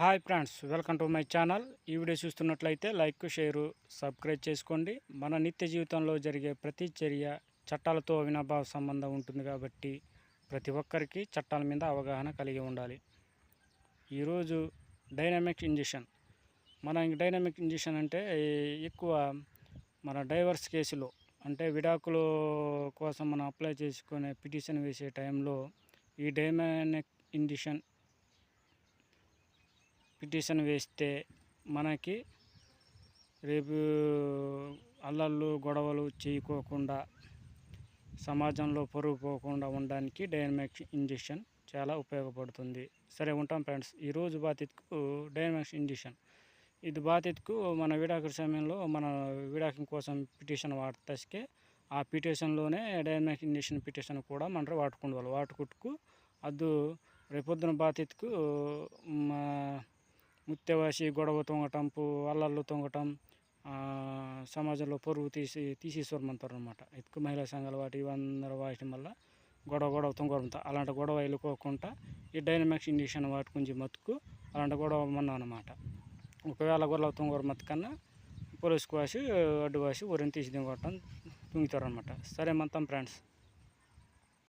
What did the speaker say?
Hi friends welcome to my channel. ఈ video చూస్తున్నట్లయితే like share subscribe చేసుకోండి. మన నిత్య జీవితంలో జరిగే ప్రతి చర్య చట్టాలతో అవినాభావ సంబంధం ఉంటుంది కాబట్టి ప్రతి ఒక్కరికి చట్టాల మీద అవగాహన కలిగి ఉండాలి. ఈరోజు డైనమిక్ ఇంజెక్షన్. మన డైనమిక్ ఇంజెక్షన్ అంటే ఎక్కువ మన డైవర్స్ కేసులో అంటే విడాకుల కోసం మనం అప్లై చేసుకునే పిటిషన్ వేసే టైంలో ఈ డైనామిక్ ఇంజెక్షన్ పిటిషన్ వేస్తే మనకి రేపు అల్లర్లు గొడవలు చేయకోకుండా సమాజంలో పొరుగు పోకుండా ఉండడానికి డైనమిక్ ఇంజెక్షన్ చాలా ఉపయోగపడుతుంది. సరే ఉంటాం ఫ్రెండ్స్. ఈరోజు బాధితుకు డైనమిక్స్ ఇంజెక్షన్. ఇది బాధితుకు మన విడాకుల సమయంలో మన విడాకం కోసం పిటిషన్ వాడితే ఆ పిటిషన్లోనే డైనమిక్ ఇంజెక్షన్ పిటిషన్ కూడా మనం వాడుకుంటారు వాటుకుట్టుకు అద్దు రేపొద్దున బాధితుకు మా ముత్తెవాసి గొడవ తొంగటం అల్లర్లు తొంగటం సమాజంలో పొరుగు తీసి తీసేసుకోమంటారు అనమాట ఎక్కువ మహిళా సంఘాలు వాటి ఇవన్నీ వాడటం వల్ల గొడవ గొడవ తొంగరంతా అలాంటి గొడవ వెళ్ళుకోకుండా ఈ డైనమిక్స్ ఇంజక్షన్ వాటుకుంచి మతుకు అలాంటి గొడవ మన్నాం అనమాట ఒకవేళ గొడవ తొంగర మత్తు కన్నా పోలీసుకు వాసి అడ్డు వాసి ఊరిని తీసి దిగొట్టడం తుంగుతారు అనమాట సరే మొత్తం ఫ్రెండ్స్.